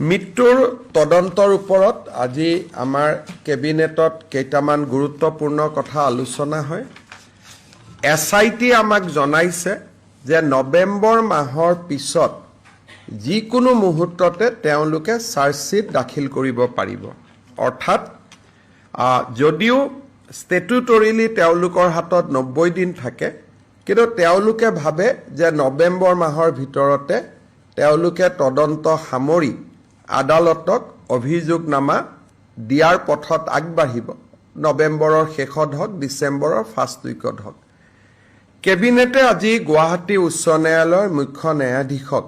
মৃত্যুৰ তদন্তৰ ওপৰত আজি আমাৰ কেবিনেটত কেইটামান গুৰুত্বপূৰ্ণ কথা আলোচনা হয়। এছ আই টি আমাক জনাইছে যে নৱেম্বৰ মাহৰ পিছত যিকোনো মুহূৰ্ততে তেওঁলোকে চাৰ্জশ্বীট দাখিল কৰিব পাৰিব। অৰ্থাৎ যদিও ষ্টেটুটৰিলি তেওঁলোকৰ হাতত নব্বৈ দিন থাকে কিন্তু তেওঁলোকে ভাবে যে নৱেম্বৰ মাহৰ ভিতৰতে তেওঁলোকে তদন্ত সামৰি আদালতক অভিযোগনামা দিয়াৰ পথত আগবাঢ়িব। নৱেম্বৰৰ শেষত হওক ডিচেম্বৰৰ ফাৰ্ষ্ট উইকত হওক। কেবিনেটে আজি গুৱাহাটী উচ্চ ন্যায়ালয়ৰ মুখ্য ন্যায়াধীশক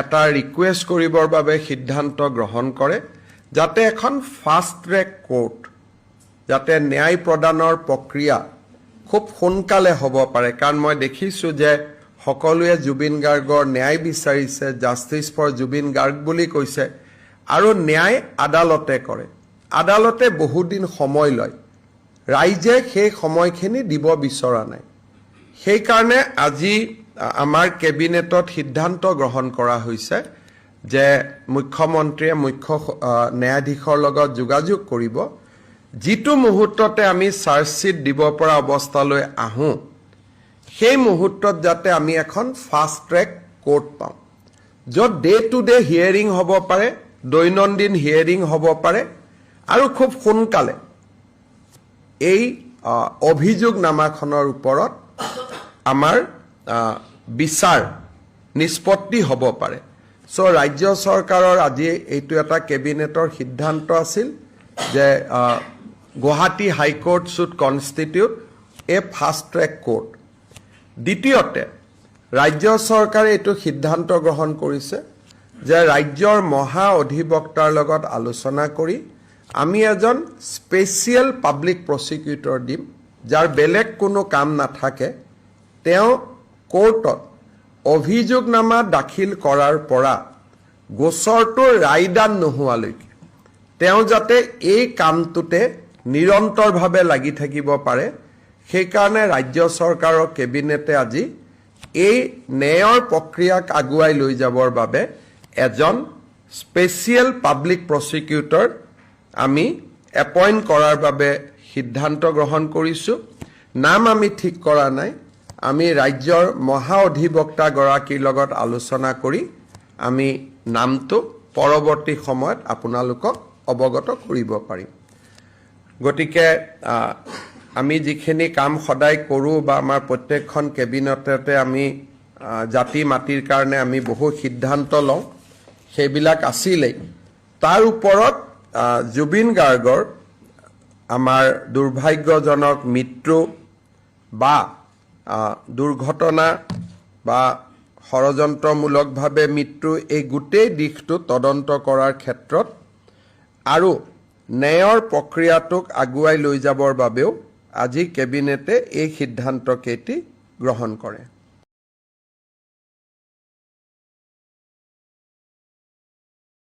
এটা ৰিকুৱেষ্ট কৰিবৰ বাবে সিদ্ধান্ত গ্ৰহণ কৰে যাতে এখন ফাষ্ট ট্ৰেক কোৰ্ট যাতে ন্যায় প্ৰদানৰ প্ৰক্ৰিয়া খুব সোনকালে হ'ব পাৰে। কাৰণ মই দেখিছোঁ যে সকলোৱে জুবিন গাৰ্গৰ ন্যায় বিচাৰিছে জাষ্টিছ ফৰ জুবিন গাৰ্গ বুলি কৈছে আৰু ন্যায় আদালতে কৰে। আদালতে বহুদিন সময় লয়। ৰাইজে সেই সময়খিনি দিব বিচৰা নাই। সেইকাৰণে আজি আমাৰ কেবিনেটত সিদ্ধান্ত গ্ৰহণ কৰা হৈছে যে মুখ্যমন্ত্ৰীয়ে মুখ্য ন্যায়াধীশৰ লগত যোগাযোগ কৰিব। যিটো মুহূৰ্ততে আমি চাৰ্জশ্বীট দিব পৰা অৱস্থালৈ আহোঁ সেই মুহূৰ্তত যাতে আমি এখন ফাষ্ট ট্ৰেক কোৰ্ট পাওঁ। য'ত ডে টু ডে হিয়েৰিং হ'ব পাৰে দৈনন্দিন হিয়েৰিং হ'ব পাৰে আৰু খুব সোনকালে এই অভিযোগনামাখনৰ ওপৰত আমাৰ বিচাৰ নিষ্পত্তি হ'ব পাৰে। চ' ৰাজ্য চৰকাৰৰ আজি এইটো এটা কেবিনেটৰ সিদ্ধান্ত আছিল যে Guwahati high court should constitute a fast track court দ্বিতীয়তে, ৰাজ্য চৰকাৰে এইটো সিদ্ধান্ত গ্ৰহণ কৰিছে যে ৰাজ্যৰ মহা অধিবক্তাৰ লগত আলোচনা কৰি আমি এজন স্পেচিয়েল পাব্লিক প্ৰচিকিউটৰ দিম, যাৰ বেলেগ কোনো কাম নাথাকে, তেওঁ কোৰ্টত অভিযোগনামা দাখিল কৰাৰ পৰা গোচৰটো ৰায়দান নোহোৱালৈকে, তেওঁ যাতে এই কামটোতে নিৰন্তৰভাৱে লাগি থাকিব পাৰে সেইকাৰণে ৰাজ্য চৰকাৰৰ কেবিনেটে আজি এই ন্যায়ৰ প্ৰক্ৰিয়াক আগুৱাই লৈ যাবৰ বাবে এজন স্পেচিয়েল পাব্লিক প্ৰচিকিউটৰ আমি এপইণ্ট কৰাৰ বাবে সিদ্ধান্ত গ্ৰহণ কৰিছোঁ। নাম আমি ঠিক কৰা নাই। আমি ৰাজ্যৰ মহা অধিবক্তাগৰাকীৰ লগত আলোচনা কৰি আমি নামটো পৰৱৰ্তী সময়ত আপোনালোকক অৱগত কৰিব পাৰিম। গতিকে আমি যিখিনি কাম সদায় কৰোঁ বা আমাৰ প্ৰত্যেকখন কেবিনেটতে আমি জাতি মাটিৰ কাৰণে আমি বহু সিদ্ধান্ত লওঁ সেইবিলাক আছিলেই। তাৰ ওপৰত জুবিন গাৰ্গৰ আমাৰ দুৰ্ভাগ্যজনক মৃত্যু বা দুৰ্ঘটনা বা ষড়যন্ত্ৰমূলকভাৱে মৃত্যু এই গোটেই দিশটো তদন্ত কৰাৰ ক্ষেত্ৰত আৰু ন্যায়ৰ প্ৰক্ৰিয়াটোক আগুৱাই লৈ যাবৰ বাবেও আজি কেবিনেটে এই সিদ্ধান্ত কেইটি গ্ৰহণ কৰে।